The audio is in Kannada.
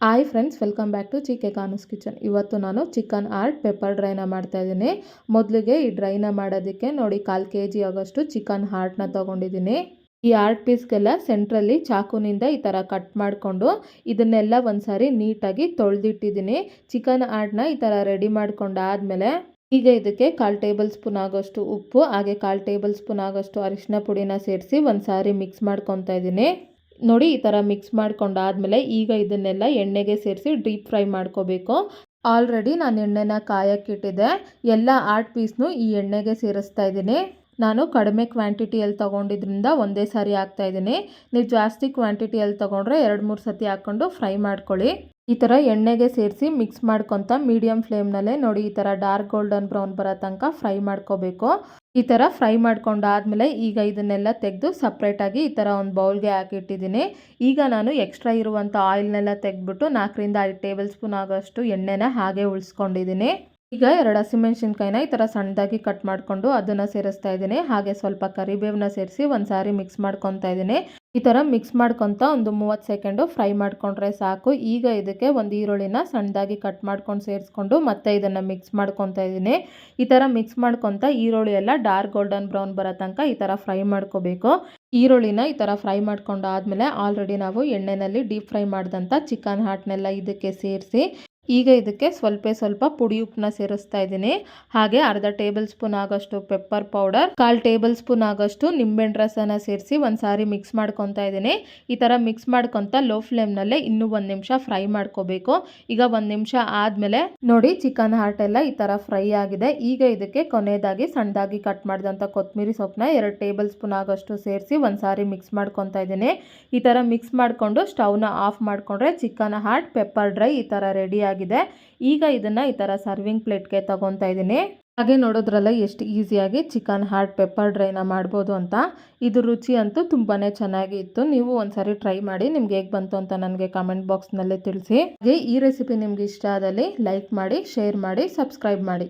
Hi friends welcome back to ಚಿಕ್ಕೆ ಕಾನೂಸ್ ಕಿಚನ್ ಇವತ್ತು ನಾನು ಚಿಕನ್ ಆರ್ಟ್ ಪೆಪ್ಪರ್ ಡ್ರೈನ ಮಾಡ್ತಾ ಇದ್ದೀನಿ. ಮೊದಲಿಗೆ ಈ ಡ್ರೈನ ಮಾಡೋದಕ್ಕೆ ನೋಡಿ ಕಾಲು ಕೆ ಜಿ ಆಗೋಷ್ಟು ಚಿಕನ್ ಹಾರ್ಟ್ನ ತೊಗೊಂಡಿದ್ದೀನಿ. ಈ ಆರ್ಟ್ ಪೀಸ್ಗೆಲ್ಲ ಸೆಂಟ್ರಲ್ಲಿ ಚಾಕುನಿಂದ ಈ ಥರ ಕಟ್ ಮಾಡಿಕೊಂಡು ಇದನ್ನೆಲ್ಲ ಒಂದ್ಸಾರಿ ನೀಟಾಗಿ ತೊಳೆದಿಟ್ಟಿದ್ದೀನಿ. ಚಿಕನ್ ಆರ್ಟ್ನ ಈ ಥರ ರೆಡಿ ಮಾಡ್ಕೊಂಡಾದ್ಮೇಲೆ ಈಗ ಇದಕ್ಕೆ ಕಾಲು ಟೇಬಲ್ ಸ್ಪೂನ್ ಆಗೋಷ್ಟು ಉಪ್ಪು, ಹಾಗೆ ಕಾಲು ಟೇಬಲ್ ಸ್ಪೂನ್ ಆಗೋಷ್ಟು ಅರಿಶಿನ ಪುಡಿನ ಸೇರಿಸಿ ಒಂದು ಸಾರಿ ಮಿಕ್ಸ್ ಮಾಡ್ಕೊತಾ ಇದ್ದೀನಿ. ನೋಡಿ ಈ ಥರ ಮಿಕ್ಸ್ ಮಾಡ್ಕೊಂಡಾದ್ಮೇಲೆ ಈಗ ಇದನ್ನೆಲ್ಲ ಎಣ್ಣೆಗೆ ಸೇರಿಸಿ ಡೀಪ್ ಫ್ರೈ ಮಾಡ್ಕೋಬೇಕು. ಆಲ್ರೆಡಿ ನಾನು ಎಣ್ಣೆನ ಕಾಯಕ್ಕಿಟ್ಟಿದ್ದೆ. ಎಲ್ಲ ಆರ್ಟ್ ಪೀಸ್ನು ಈ ಎಣ್ಣೆಗೆ ಸೇರಿಸ್ತಾ ಇದ್ದೀನಿ. ನಾನು ಕಡಿಮೆ ಕ್ವಾಂಟಿಟಿಯಲ್ಲಿ ತೊಗೊಂಡಿದ್ರಿಂದ ಒಂದೇ ಸಾರಿ ಹಾಕ್ತಾ ಇದ್ದೀನಿ. ನೀವು ಜಾಸ್ತಿ ಕ್ವಾಂಟಿಟಿಯಲ್ಲಿ ತೊಗೊಂಡ್ರೆ ಎರಡು, ಮೂರು ಸತಿ ಹಾಕ್ಕೊಂಡು ಫ್ರೈ ಮಾಡ್ಕೊಳ್ಳಿ. ಈ ಥರ ಎಣ್ಣೆಗೆ ಸೇರಿಸಿ ಮಿಕ್ಸ್ ಮಾಡ್ಕೊತ ಮೀಡಿಯಮ್ ಫ್ಲೇಮ್ನಲ್ಲೇ ನೋಡಿ ಈ ಥರ ಡಾರ್ಕ್ ಗೋಲ್ಡನ್ ಬ್ರೌನ್ ಬರೋ ತನಕ ಫ್ರೈ ಮಾಡ್ಕೋಬೇಕು. ಈ ಥರ ಫ್ರೈ ಮಾಡ್ಕೊಂಡಾದಮೇಲೆ ಈಗ ಇದನ್ನೆಲ್ಲ ತೆಗೆದು ಸಪ್ರೇಟಾಗಿ ಈ ಥರ ಒಂದು ಬೌಲ್ಗೆ ಹಾಕಿಟ್ಟಿದ್ದೀನಿ. ಈಗ ನಾನು ಎಕ್ಸ್ಟ್ರಾ ಇರುವಂಥ ಆಯಿಲ್ನೆಲ್ಲ ತೆಗೆದ್ಬಿಟ್ಟು ನಾಲ್ಕರಿಂದ ಐದು ಟೇಬಲ್ ಸ್ಪೂನ್ ಆಗೋಷ್ಟು ಎಣ್ಣೆನ ಹಾಗೆ ಉಳಿಸ್ಕೊಂಡಿದ್ದೀನಿ. ಈಗ ಎರಡು ಹಸಿಮೆಣಸಿನ್ಕಾಯಿನ ಈ ಥರ ಸಣ್ಣದಾಗಿ ಕಟ್ ಮಾಡಿಕೊಂಡು ಅದನ್ನು ಸೇರಿಸ್ತಾ ಇದ್ದೀನಿ. ಹಾಗೆ ಸ್ವಲ್ಪ ಕರಿಬೇವನ್ನ ಸೇರಿಸಿ ಒಂದು ಸಾರಿ ಮಿಕ್ಸ್ ಮಾಡ್ಕೊತಾ ಇದ್ದೀನಿ. ಈ ಥರ ಮಿಕ್ಸ್ ಮಾಡ್ಕೊತ ಒಂದು ಮೂವತ್ತು ಸೆಕೆಂಡು ಫ್ರೈ ಮಾಡಿಕೊಂಡ್ರೆ ಸಾಕು. ಈಗ ಇದಕ್ಕೆ ಒಂದು ಈರುಳ್ಳಿನ ಸಣ್ಣದಾಗಿ ಕಟ್ ಮಾಡ್ಕೊಂಡು ಸೇರಿಸ್ಕೊಂಡು ಮತ್ತೆ ಇದನ್ನು ಮಿಕ್ಸ್ ಮಾಡ್ಕೊತಾ ಇದ್ದೀನಿ. ಈ ಥರ ಮಿಕ್ಸ್ ಮಾಡ್ಕೊತ ಈರುಳ್ಳಿ ಎಲ್ಲ ಡಾರ್ಕ್ ಗೋಲ್ಡನ್ ಬ್ರೌನ್ ಬರೋ ತನಕ ಈ ಥರ ಫ್ರೈ ಮಾಡ್ಕೋಬೇಕು. ಈರುಳ್ಳಿನ ಈ ಥರ ಫ್ರೈ ಮಾಡ್ಕೊಂಡಾದ್ಮೇಲೆ ಆಲ್ರೆಡಿ ನಾವು ಎಣ್ಣೆಯಲ್ಲಿ ಡೀಪ್ ಫ್ರೈ ಮಾಡಿದಂಥ ಚಿಕನ್ ಹಾಟ್ನೆಲ್ಲ ಇದಕ್ಕೆ ಸೇರಿಸಿ ಈಗ ಇದಕ್ಕೆ ಸ್ವಲ್ಪ ಸ್ವಲ್ಪ ಪುಡಿ ಉಪ್ಪನ್ನ ಸೇರಿಸ್ತಾ ಇದ್ದೀನಿ. ಹಾಗೆ ಅರ್ಧ ಟೇಬಲ್ ಸ್ಪೂನ್ ಆಗೋಷ್ಟು ಪೆಪ್ಪರ್ ಪೌಡರ್, ಕಾಲು ಟೇಬಲ್ ಸ್ಪೂನ್ ಆಗೋಷ್ಟು ನಿಂಬೆಹಣ್ಣು ರಸನ ಸೇರಿಸಿ ಒಂದು ಸಾರಿ ಮಿಕ್ಸ್ ಮಾಡ್ಕೊತಾ ಇದ್ದೀನಿ. ಈ ಥರ ಮಿಕ್ಸ್ ಮಾಡ್ಕೊತ ಲೋ ಫ್ಲೇಮ್ನಲ್ಲೇ ಇನ್ನೂ ಒಂದು ನಿಮಿಷ ಫ್ರೈ ಮಾಡ್ಕೋಬೇಕು. ಈಗ ಒಂದು ನಿಮಿಷ ಆದಮೇಲೆ ನೋಡಿ ಚಿಕನ್ ಹಾರ್ಟ್ ಎಲ್ಲ ಈ ಥರ ಫ್ರೈ ಆಗಿದೆ. ಈಗ ಇದಕ್ಕೆ ಕೊನೆಯದಾಗಿ ಸಣ್ಣದಾಗಿ ಕಟ್ ಮಾಡಿದಂಥ ಕೊತ್ತಂಬರಿ ಸೊಪ್ಪನ್ನ ಎರಡು ಟೇಬಲ್ ಸ್ಪೂನ್ ಆಗೋಷ್ಟು ಸೇರಿಸಿ ಒಂದು ಸಾರಿ ಮಿಕ್ಸ್ ಮಾಡ್ಕೊತಾ ಇದ್ದೀನಿ. ಈ ಥರ ಮಿಕ್ಸ್ ಮಾಡಿಕೊಂಡು ಸ್ಟವ್ನ ಆಫ್ ಮಾಡಿಕೊಂಡ್ರೆ ಚಿಕನ್ ಹಾರ್ಟ್, ಪೆಪ್ಪರ್ ಡ್ರೈ ಈ ಥರ ರೆಡಿ ಆಗಿದೆ. ಈಗ ಇದನ್ನು ಈ ಥರ ಸರ್ವಿಂಗ್ ಪ್ಲೇಟ್ಗೆ ತಗೊತಾ ಇದ್ದೀನಿ. ಹಾಗೆ ನೋಡೋದ್ರಲ್ಲ ಎಷ್ಟು ಈಸಿಯಾಗಿ ಚಿಕನ್ ಹಾರ್ಟ್ ಪೆಪ್ಪರ್ ಡ್ರೈನ ಮಾಡ್ಬೋದು ಅಂತ. ಇದು ರುಚಿ ಅಂತೂ ತುಂಬಾ ಚೆನ್ನಾಗಿ ಇತ್ತು ನೀವು ಒಂದ್ಸರಿ ಟ್ರೈ ಮಾಡಿ ನಿಮ್ಗೆ ಹೇಗೆ ಬಂತು ಅಂತ ನನಗೆ ಕಮೆಂಟ್ ಬಾಕ್ಸ್ನಲ್ಲಿ ತಿಳಿಸಿ. ಹಾಗೆ ಈ ರೆಸಿಪಿ ನಿಮ್ಗೆ ಇಷ್ಟ ಆದಲ್ಲಿ ಲೈಕ್ ಮಾಡಿ ಶೇರ್ ಮಾಡಿ ಸಬ್ಸ್ಕ್ರೈಬ್ ಮಾಡಿ.